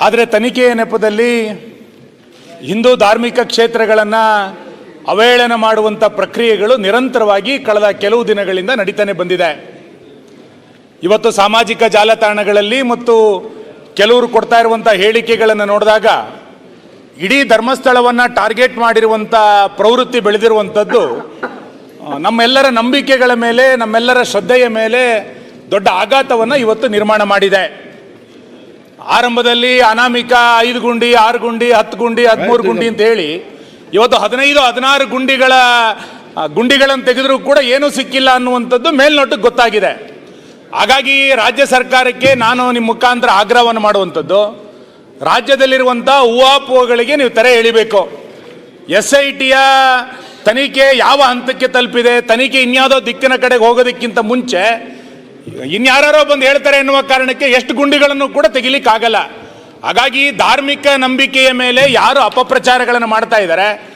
ಆದರೆ ತನಿಖೆಯ ನೆಪದಲ್ಲಿ ಹಿಂದೂ ಧಾರ್ಮಿಕ ಕ್ಷೇತ್ರಗಳನ್ನು ಅವಹೇಳನ ಮಾಡುವಂಥ ಪ್ರಕ್ರಿಯೆಗಳು ನಿರಂತರವಾಗಿ ಕಳೆದ ಕೆಲವು ದಿನಗಳಿಂದ ನಡೀತಾನೆ ಬಂದಿದೆ. ಇವತ್ತು ಸಾಮಾಜಿಕ ಜಾಲತಾಣಗಳಲ್ಲಿ ಮತ್ತು ಕೆಲವರು ಕೊಡ್ತಾ ಇರುವಂಥ ಹೇಳಿಕೆಗಳನ್ನು ನೋಡಿದಾಗ ಇಡೀ ಧರ್ಮಸ್ಥಳವನ್ನು ಟಾರ್ಗೆಟ್ ಮಾಡಿರುವಂಥ ಪ್ರವೃತ್ತಿ ಬೆಳೆದಿರುವಂಥದ್ದು ನಮ್ಮೆಲ್ಲರ ನಂಬಿಕೆಗಳ ಮೇಲೆ, ನಮ್ಮೆಲ್ಲರ ಶ್ರದ್ಧೆಯ ಮೇಲೆ ದೊಡ್ಡ ಆಘಾತವನ್ನು ಇವತ್ತು ನಿರ್ಮಾಣ ಮಾಡಿದೆ. ಆರಂಭದಲ್ಲಿ ಅನಾಮಿಕ ಐದು ಗುಂಡಿ ಆರು ಗುಂಡಿ ಹತ್ತು ಗುಂಡಿ ಹದಿಮೂರು ಗುಂಡಿ ಅಂತ ಹೇಳಿ ಇವತ್ತು ಹದಿನೈದು ಹದಿನಾರು ಗುಂಡಿಗಳ ಗುಂಡಿಗಳನ್ನು ತೆಗೆದರೂ ಕೂಡ ಏನೂ ಸಿಕ್ಕಿಲ್ಲ ಅನ್ನುವಂಥದ್ದು ಮೇಲ್ನೋಟಕ್ಕೆ ಗೊತ್ತಾಗಿದೆ. ಹಾಗಾಗಿ ರಾಜ್ಯ ಸರ್ಕಾರಕ್ಕೆ ನಾನು ನಿಮ್ಮ ಮುಖಾಂತರ ಆಗ್ರಹವನ್ನು ಮಾಡುವಂಥದ್ದು ರಾಜ್ಯದಲ್ಲಿರುವಂಥ ಊಹಾಪೋಹಗಳಿಗೆ ನೀವು ತೆರೆ ಎಳಿಬೇಕು. ಎಸ್ ಐ ಟಿಯ ತನಿಖೆ ಯಾವ ಹಂತಕ್ಕೆ ತಲುಪಿದೆ ತನಿಖೆ ಇನ್ಯಾವುದೋ ದಿಕ್ಕಿನ ಕಡೆಗೆ ಹೋಗೋದಕ್ಕಿಂತ ಮುಂಚೆ ಇನ್ಯಾರೋ ಬಂದು ಹೇಳ್ತಾರೆ ಎನ್ನುವ ಕಾರಣಕ್ಕೆ ಎಷ್ಟು ಗುಂಡಿಗಳನ್ನು ಕೂಡ ತೆಗಿಲಿಕ್ಕಾಗಲ್ಲ. ಹಾಗಾಗಿ ಧಾರ್ಮಿಕ ನಂಬಿಕೆಯ ಮೇಲೆ ಯಾರು ಅಪಪ್ರಚಾರಗಳನ್ನು ಮಾಡ್ತಾ ಇದ್ದಾರೆ?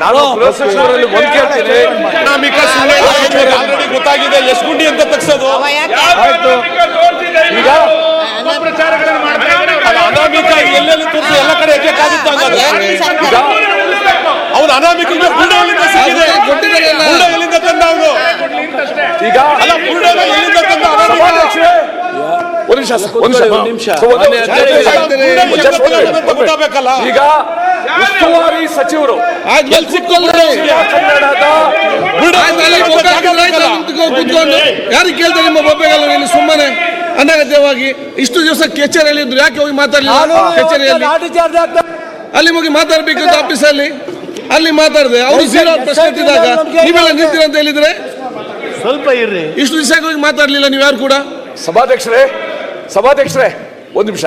ನಾನು ಗೃಹ ಒಂದು ಕೇಳ್ತೀನಿ. ಆಲ್ರೆಡಿ ಗೊತ್ತಾಗಿದೆ. ಎಷ್ಟು ಗುಂಡಿ ಅಂತ ತಗ್ಸೋದು. ಈಗ? ಅನಾಮಿಕ ಎಲ್ಲೆಲ್ಲಿ ತೋರಿಸಿ ಎಲ್ಲ ಕಡೆ ಕಾದಿತ್ತು ಹಂಗಾದ್ರೆ. ಅವನು ಅನಾಮಿಕ ಗುಂಡೆ ಇದೆ ಸಿಕ್ಕಿದೆ ಕೊಟ್ಟಿದ್ದಾರಲ್ಲ. ಗುಂಡೆ ಎಲ್ಲಿಂದ ತಂದ ಅವನು ಈಗ ಅಲ್ಲ ಗುಂಡೆ ಎಲ್ಲಿಂದ ತಂದ ಒಂದು ಒಂದ್ ನಿಮಿಷ. ಒಂದ್ ನಿಮಿಷ. ಈಗ ಉಸ್ತುವಾರಿ ಸಚಿವರು ಯಾರಿಗೆ ಕೇಳ್ತಾರೆ ನಿಮ್ಮ ಬೊಬ್ಬೆಗಲ್ಲ ಇಲ್ಲಿ ಸುಮ್ಮನೆ ಅನಗತ್ಯವಾಗಿ ಇಷ್ಟು ದಿವಸ ಕಚೇರಿಯಲ್ಲಿ ಇದ್ರು ಯಾಕೆ ಹೋಗಿ ಮಾತಾಡಲಿಲ್ಲ? ಕಚೇರಿಯಲ್ಲಿ. ಅಲ್ಲಿ ಹೋಗಿ ಮಾತಾಡ್ಬೇಕಿತ್ತು ಆಫೀಸಲ್ಲಿ ಅಲ್ಲಿ? ಮಾತಾಡಿದೆ. ಅವರು ಜೀರೋ ಪ್ರಶ್ನೆ ಇದ್ದಾಗ ನೀವೆಲ್ಲ ನಿಂತಿರ ಅಂತ ಹೇಳಿದ್ರೆ? ಸ್ವಲ್ಪ ಇರ್ರಿ. ಇಷ್ಟು ದಿವಸ ಹೋಗಿ ಮಾತಾಡ್ಲಿಲ್ಲ ನೀವು ಯಾರು ಕೂಡ? ಸಭಾಧ್ಯಕ್ಷರೇ ಸಭಾಧ್ಯಕ್ಷರೇ ಒಂದ್ ನಿಮಿಷ.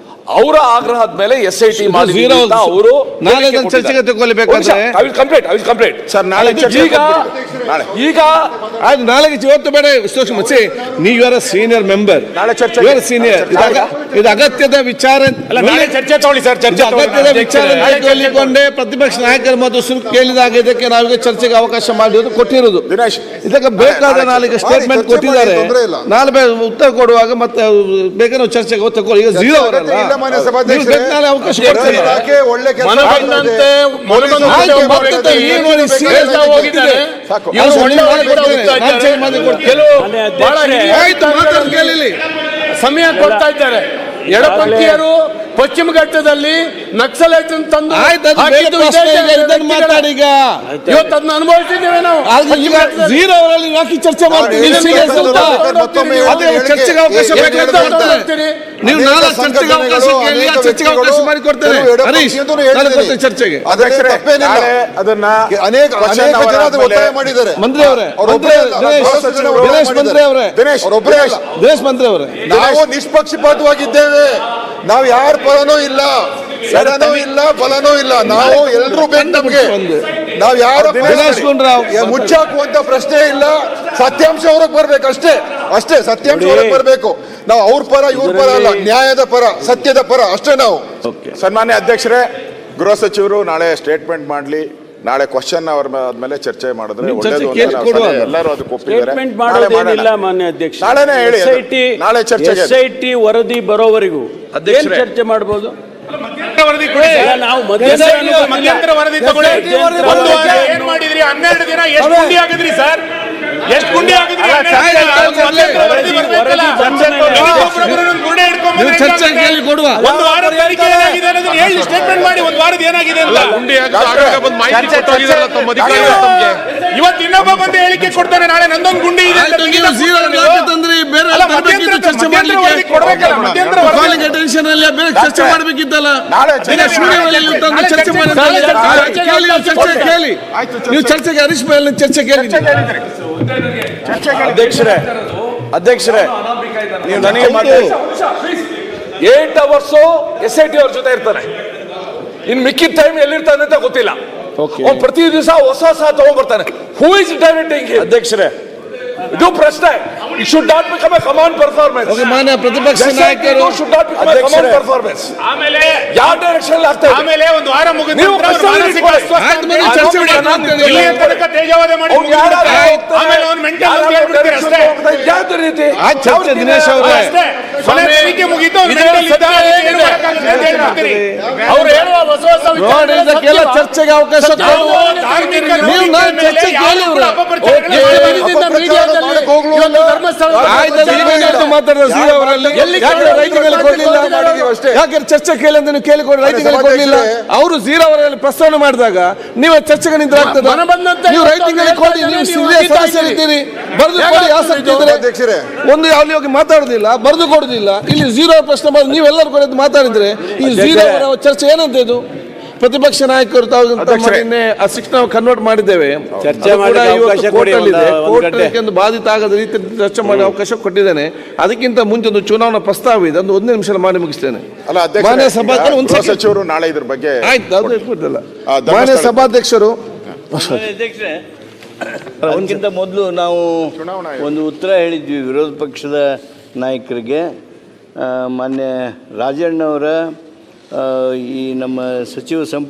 ಅವರ ಆಗ್ರಹದ ಮೇಲೆ ಎಸ್ ಐ ಟಿ ಅವರು ನಾಳೆ ಚರ್ಚೆಗೆ ತಗೊಳ್ಬೇಕಾದ್ರೆ- ಕಂಪ್ಲೀಟ್ ಐ ಕಂಪ್ಲೀಟ್ ಸರ್, ನಾಳೆ ಈಗ ನಾಳೆ. ಈಗ ಆಯ್ತು ನಾಳೆಗೆ ಇವತ್ತು ಬೇಡ ಸೂಕ್ಷ್ಮ ಸಿ ನೀವು ಇವರ ಸೀನಿಯರ್ ಮೆಂಬರ್ ನಾಳೆ ಚರ್ಚೆ- ಇವರ ಸೀನಿಯರ್ ಇದು ಅಗತ್ಯದ ವಿಚಾರ ಅಲ್ಲ ನಾಳೆ ಚರ್ಚೆ ತಗೊಳ್ಳಿ ಸರ್ ಚರ್ಚೆ ಅಗತ್ಯದ. ವಿಚಾರ ಕೇಳಿಕೊಂಡೇ ಪ್ರತಿಪಕ್ಷ ನಾಯಕರ ಮತ್ತು ಸುರು ಕೇಳಿದಾಗ ಇದಕ್ಕೆ ನಾವೀಗ ಚರ್ಚೆಗೆ ಅವಕಾಶ ಮಾಡಿರೋದು ಕೊಟ್ಟಿರೋದು. ದಿನೇಶ್ ಇದಕ್ಕೆ ಬೇಕಾದ ನಾಳೆಗೆ ಸ್ಟೇಟ್ಮೆಂಟ್ ಕೊಟ್ಟಿದ್ದಾರೆ. ನಾಳೆ ಉತ್ತರ ಕೊಡುವಾಗ ಮತ್ತೆ ಬೇಕಾದ್ರೆ ಚರ್ಚೆಗೆ ತಗೊಳ್ಳಿ ಈಗ ಝೀರೋ ಅವರಲ್ಲ. ಮಾನ್ಯ ನೀವು ಸಭಾಧ್ಯಕ್ಷರೇ ಅವಕಾಶ? ಇಲಾಖೆ ಒಳ್ಳೆ ಕೆಲಸ ಸಮಯ ಕೊಡ್ತಾ ಇದ್ದಾರೆ. ಎಡಪಂಥೀಯರು ಪಶ್ಚಿಮ ಘಟ್ಟದಲ್ಲಿ ನಕ್ಸಲೈಟ್ ತಂದು ಮಾತಾಡಿ ಈಗ. ಇವತ್ತು ಅದನ್ನ ಅನುಭವಿಸಿದ್ದೇವೆ ನಾವು. ಜೀರೋ ಅವರಲ್ಲಿ ಯಾಕೆ ಚರ್ಚೆ ಮಾಡ್ತೀವಿ. ಚರ್ಚೆಗೆ ಅವಕಾಶ ನೀವು ಚರ್ಚೆಗೆ ಅವಕಾಶ ಸಂಘಟನೆಗಳು, ಕೇಳಿ ಆ ಚರ್ಚೆಗೆ ಅವಕಾಶ ವ್ಯಕ್ತಿಗಳು ಮಾಡಿ ಕೊಡ್ತೇನೆ ಕೆಲವು ಹರೀಶ್ ಹೇಳಿದ್ದೀನಿ. ನಾನು ಬರ್ತೀನಿ ಚರ್ಚೆಗೆ. ಅದರಲ್ಲಿ ತಪ್ಪೇನಿಲ್ಲ ನಾಳೆ ಅದನ್ನ ಅನೇಕ question ಅನೇಕ hour ಜನ ಒತ್ತಾಯ ಮಾಡಿದ್ದಾರೆ. ಮಂತ್ರಿ ಅವರೇ ದಿನೇಶ್ ಮಂತ್ರಿ. ಅವರೇ ದಿನೇಶ್ ಮಂತ್ರಿ ಅವರೇ. ನಾವು ನಿಷ್ಪಕ್ಷಪಾತವಾಗಿದ್ದೇವೆ. ನಾವು ಯಾರ ಫಲನೂ ಇಲ್ಲ ಎಡನೂ ಇಲ್ಲ ಫಲನೂ ಇಲ್ಲ. ನಾವು ಎಲ್ಲರೂ ಬೇಕು ನಮ್ಗೆ ನಾವು ಯಾರ ಮುಚ್ಚಾಕುವಂತ ಪ್ರಶ್ನೆ ಇಲ್ಲ. ಸತ್ಯಾಂಶ ಹೊರಗೆ ಬರ್ಬೇಕು ಅಷ್ಟೇ. ಅಷ್ಟೇ ಸತ್ಯಾಂಶ ಹೊರಗೆ ಬರ್ಬೇಕು. ನಾವು ಅವ್ರ ಪರ ಇವ್ರ ಪರ ಅಲ್ಲ ನ್ಯಾಯದ ಪರ ಸತ್ಯದ ಪರ ಅಷ್ಟೇ ನಾವು. ಸನ್ಮಾನ್ಯ ಅಧ್ಯಕ್ಷರೇ ಗೃಹ ಸಚಿವರು ನಾಳೆ ಸ್ಟೇಟ್ಮೆಂಟ್ ಮಾಡಲಿ. ನಾಳೆ ಕ್ವಶನ್ ಅವ್ರ ಮೇಲೆ ಆದ್ಮೇಲೆ ಚರ್ಚೆ ಮಾಡಿದ್ರೆ ನೀವು ಒಳ್ಳೇದು ಅಂತ ನಾವು ಸಲಹೆ- ಎಲ್ಲರೂ ಅದಕ್ಕೆ ಒಪ್ಪಿದ್ದಾರೆ. ಸ್ಟೇಟ್ಮೆಂಟ್ ನಾಳೆ ಮಾಡೋದೇನಿಲ್ಲ ಮಾಡೋಣ. ಮಾನ್ಯ ಅಧ್ಯಕ್ಷ. ನಾಳೆನೇ ಹೇಳಿ ಅದು. ನಾಳೆ ಚರ್ಚೆಗೆ ಎಸ್ಐಟಿ ಐ ಟಿ ವರದಿ ಬರೋವರೆಗೂ ಏನ್ ಚರ್ಚೆ ಮಾಡಬಹುದು ಮಧ್ಯಂತರ ವರದಿ ಕೊಡಿ. ಸರ್. ನಾವು ಮಧ್ಯಂತರ ಮಧ್ಯಂತರ ಮಧ್ಯಂತರ ವರದಿ ತಗೊಳ್ಳಿ. ಮಧ್ಯಂತರ ಒಂದು ವಾರ ವರದಿ ಏನ್ ಮಾಡಿದ್ರಿ? ಹನ್ನೆರಡು ದಿನ ಎಷ್ಟು ಗುಂಡಿ ಆಗಿದ್ರಿ ಸರ್? ಎಷ್ಟು ಗುಂಡಿ ಆಗಿದ್ರಿ ಅಲ್ಲ, ಹನ್ನೆರಡು ದಿನ? ಆಯ್ತು, ಆಯ್ತು, ಮಧ್ಯಂತರ ವರದಿ ವರದಿ- ಬರ್ಬೇಕಲ್ಲ? ಬಂದ ಮೇಲೆ- ಒಬ್ಬೊಬ್ಬರೊಬ್ಬರನ್ನ ಚರ್ಚೆ ಕೇಳಿ ಕೊಡುವ. ಒಂದು ವಾರದ ತನಿಖೆ ಏನಾಗಿದೆ ಅನ್ನೋದನ್ನ ಹೇಳಿ ಸ್ಟೇಟ್ಮೆಂಟ್ ಮಾಡಿ ಒಂದು ವಾರದ ಏನಾಗಿದೆ ಅಂತ ಇವತ್ತು ಇನ್ನೊಬ್ಬ ಬಂದು ಹೇಳಿಕೆ ಕೊಡ್ತಾನೆ ನಾಳೆ ನಂದೊಂದು ಗುಂಡಿ ಇದೆ ತಂದ್ರಿ? ಬೇರೆ ತರಬೇಕಿತ್ತು ಚರ್ಚೆ ಕೊಡ್ಬೇಕಲ್ಲ, ಮಾಡ್ಲಿಕ್ಕೆ attention ಅಲ್ಲಿ ಬೇರೆ ಚರ್ಚೆ ಈಗ ಚರ್ಚೆ ತಂದು ಮಾಡಿ ಕೇಳಿ ನೀವು ಚರ್ಚೆ ಕೇಳಿ ನೀವು ಚರ್ಚೆಗೆ ಹರೀಶ್ ಮೇಲೆ ಚರ್ಚೆ ಕೇಳಿ ಅಧ್ಯಕ್ಷರೇ ಅಧ್ಯಕ್ಷರೇ ನೀವು ನನಗೆ ಮಾತಾಡಿ eight hours S I T ಅವ್ರ ಜೊತೆ ಇರ್ತಾನೆ. ಇನ್ ಮಿಕ್ಕಿದ ಟೈಮ್ ಎಲ್ಲಿರ್ತಾನೆ ಅಂತ ಗೊತ್ತಿಲ್ಲ. ಅವ್ನು ಪ್ರತಿ ದಿವಸ ಹೊಸ ಹೊಸ ತಗೊಂಡ್ಬರ್ತಾನೆ. ಹೂ ಇಸ್ ಡೈರೆಕ್ಟಿಂಗ್ ಅಧ್ಯಕ್ಷರೇ. ಇದು ಪ್ರಶ್ನೆ. Not become a command performance okay ಮಾನ್ಯ ಪ್ರತಿಪಕ್ಷ ನಾಯಕರು should not become a command ಅಧ್ಯಕ್ಷರೇ. ಪರ್ಫಾರ್ಮೆನ್ಸ್ ಆಮೇಲೆ ಯಾವ ಡೈರೆಕ್ಷನ್ ಆಗ್ತಾ ಇದೆ? ಆಮೇಲೆ ಒಂದು ವಾರ ಮುಗಿದ ನಂತರ ಅವ್ರ ಮಾನಸಿಕ ಅಂತ ಚರ್ಚೆ ಮಾಡಿ ಇಲ್ಲಿ ತನಕ ತೇಜವಾದ ಮಾಡಿ? ಆಮೇಲೆ ಅವನು ಮೆಂಟಲ್ ಅಂತ ಹೇಳ್ಬಿಡ್ತೀರಿ ಅಷ್ಟೇ. ಯಾವ ರೀತಿ? ಆ ಚರ್ಚೆ ದಿನೇಶ್ ಅವರೇ. ಅಷ್ಟೇ. ಕೊನೆ ತನಿಖೆ ಮುಗೀತು ಮೆಂಟಲ್ ಇದೇ mental ಇದ್ದ, ಸತ್ಯ ಏನು? ಮಾಡೋಕ್ಕಾಗಲ್ಲ ಚರ್ಚೆಗೆ ಅವಕಾಶ ಯಾಕೆ ಚರ್ಚೆ ಕೇಳಿ ಅಂತ ನೀವು ಕೇಳಿಕೊಂಡು ರೈತರಿಗೆ ಕೊಡ್ಲಿಲ್ಲ. ಅವರು ಜೀರೋ ಅವರಲ್ಲಿ ಪ್ರಸ್ತಾವನೆ ಮಾಡಿದಾಗ ನೀವು ಚರ್ಚೆಗೆ ನಿಂತಾಗ್ತದೆ ಆಗ್ತದ? ಮನ ಬಂದಂತೆ ನೀವು ರೈತರಿಗೆ ಕೊಡಿ ನೀವು ಸದಸ್ಯರಿದ್ದೀರಿ. ಬರೆದು ಕೊಡಿ ಆಸಕ್ತಿ ಅಧ್ಯಕ್ಷರೇ. ಒಂದು ಅಲ್ಲಿ ಹೋಗಿ ಮಾತಾಡುದಿಲ್ಲ ಬರೆದು ಕೊಡುದಿಲ್ಲ. ಇಲ್ಲಿ ಜೀರೋ ಪ್ರಶ್ನೆ ಮಾಡಿ ನೀವೆಲ್ಲರೂ ಕೂಡ ಮಾತಾಡಿದ್ರೆ ಈ ಜೀರೋ ಚರ್ಚೆ ಏನಂತ ಇದು? ಪ್ರತಿಪಕ್ಷ ನಾಯಕರು ತಾವು ನಿನ್ನೆ ಆ ಶಿಕ್ಷಣ ಕನ್ವರ್ಟ್ ಮಾಡಿದ್ದೇವೆ. ಚರ್ಚೆ ಒಂದು ಬಾಧಿತ ಆಗದ ರೀತಿ ಚರ್ಚೆ ಮಾಡಿ ಅವಕಾಶ ಕೊಟ್ಟಿದ್ದೇನೆ. ಅದಕ್ಕಿಂತ ಮುಂಚೆ ಒಂದು ಚುನಾವಣಾ ಪ್ರಸ್ತಾವ ಇದೆ. ಒಂದು ಒಂದೇ ನಿಮಿಷ ಮಾಡಿ ಮುಗಿಸ್ತೇನೆ. ಮಾನ್ಯ ಒಂದು ಸಚಿವರು ನಾಳೆ ಇದ್ರ ಬಗ್ಗೆ ಆಯ್ತು ಮಾನ್ಯ ಸಭಾಧ್ಯಕ್ಷರು. ಅದಕ್ಕಿಂತ ಮೊದಲು ನಾವು ಒಂದು ಉತ್ತರ ಹೇಳಿದ್ವಿ ವಿರೋಧ ಪಕ್ಷದ ನಾಯಕರಿಗೆ. ಮಾನ್ಯ ರಾಜಣ್ಣವರ ಈ ನಮ್ಮ ಸಚಿವ ಸಂಪುಟ